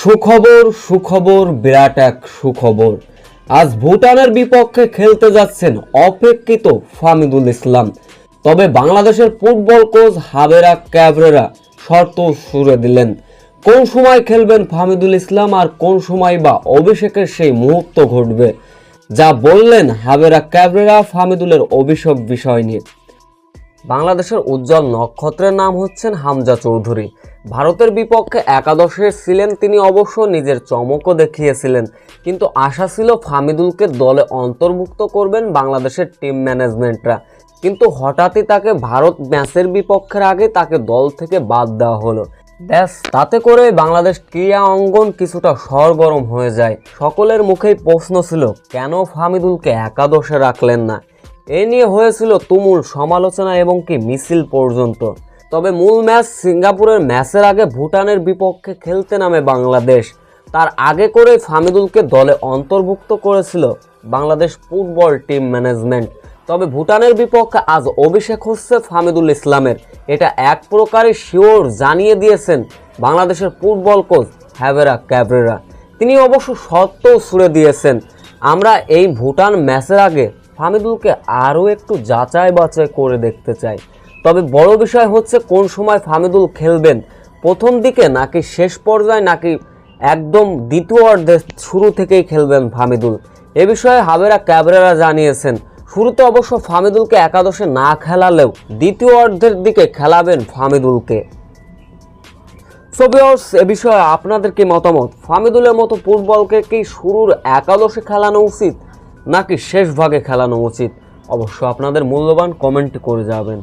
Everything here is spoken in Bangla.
সুখবর সুখবর, বিরাট এক সুখবর। আজ ভুটানের বিপক্ষে খেলতে যাচ্ছেন অপেক্ষিত ফামিদুল ইসলাম। তবে বাংলাদেশের ফুটবল কোচ হাবেরা ক্যাবরেরা শর্ত সুরে দিলেন, কোন সময় খেলবেন ফামিদুল ইসলাম আর কোন সময় বা অভিষেকের সেই মুহূর্ত ঘটবে, যা বললেন হাবেরা ক্যাবরেরা ফামিদুলের অভিষেক বিষয় নিয়ে। বাংলাদেশের উজ্জ্বল নক্ষত্রের নাম হচ্ছেন হামজা চৌধুরী। ভারতের বিপক্ষে একাদশে ছিলেন তিনি অবশ্য, নিজের চমকও দেখিয়েছিলেন। কিন্তু আশা ছিল ফামিদুলকে দলে অন্তর্ভুক্ত করবেন বাংলাদেশের টিম ম্যানেজমেন্টরা। কিন্তু হঠাৎই তাকে ভারত ম্যাচের বিপক্ষের আগে তাকে দল থেকে বাদ দেওয়া হলো। ব্যাস, তাতে করে বাংলাদেশ ক্রীড়া অঙ্গন কিছুটা সরগরম হয়ে যায়। সকলের মুখেই প্রশ্ন ছিল, কেন ফামিদুলকে একাদশে রাখলেন না? এ নিয়ে হয়েছিল তুমুল সমালোচনা এবং কি মিছিল পর্যন্ত। তবে মূল ম্যাচ সিঙ্গাপুরের ম্যাচের আগে ভুটানের বিপক্ষে খেলতে নামে বাংলাদেশ। তার আগে করে ফামিদুলকে দলে অন্তর্ভুক্ত করেছিল বাংলাদেশ ফুটবল টিম ম্যানেজমেন্ট। তবে ভুটানের বিপক্ষে আজ অভিষেক হচ্ছে ফামিদুল ইসলামের। এটা এক প্রকারে শিওর জানিয়ে দিয়েছেন বাংলাদেশের ফুটবল কোচ হ্যাভেরা ক্যাবরেরা তিনি অবশ্য সত্ত্বেও ছুড়ে দিয়েছেন, আমরা এই ভুটান ম্যাচের আগে ফামিদুলকে আরও একটু যাচাই বাছাই করে দেখতে চাই। তবে বড় বিষয় হচ্ছে কোন সময় ফামিদুল খেলবেন। প্রথম দিকে নাকি শেষ পর্যায়ে নাকি একদম দ্বিতীয় অর্ধে শুরু থেকেই খেলবেন ফামিদুল এ বিষয়ে হাবেরা ক্যাবরেরা জানিয়েছেন, শুরুতে অবশ্য ফামিদুলকে একাদশে না খেলালেও দ্বিতীয় অর্ধের দিকে খেলাবেন ফামিদুলকে সো ভিউয়ার্স এ বিষয়ে আপনাদের কি মতামত? ফামিদুলের মতো ফুটবলকে কি শুরুর একাদশে খেলানো উচিত? নাকি শেষ ভাগে খেলানো উচিত? অবশ্য আপনাদের মূল্যবান কমেন্ট করে যাবেন।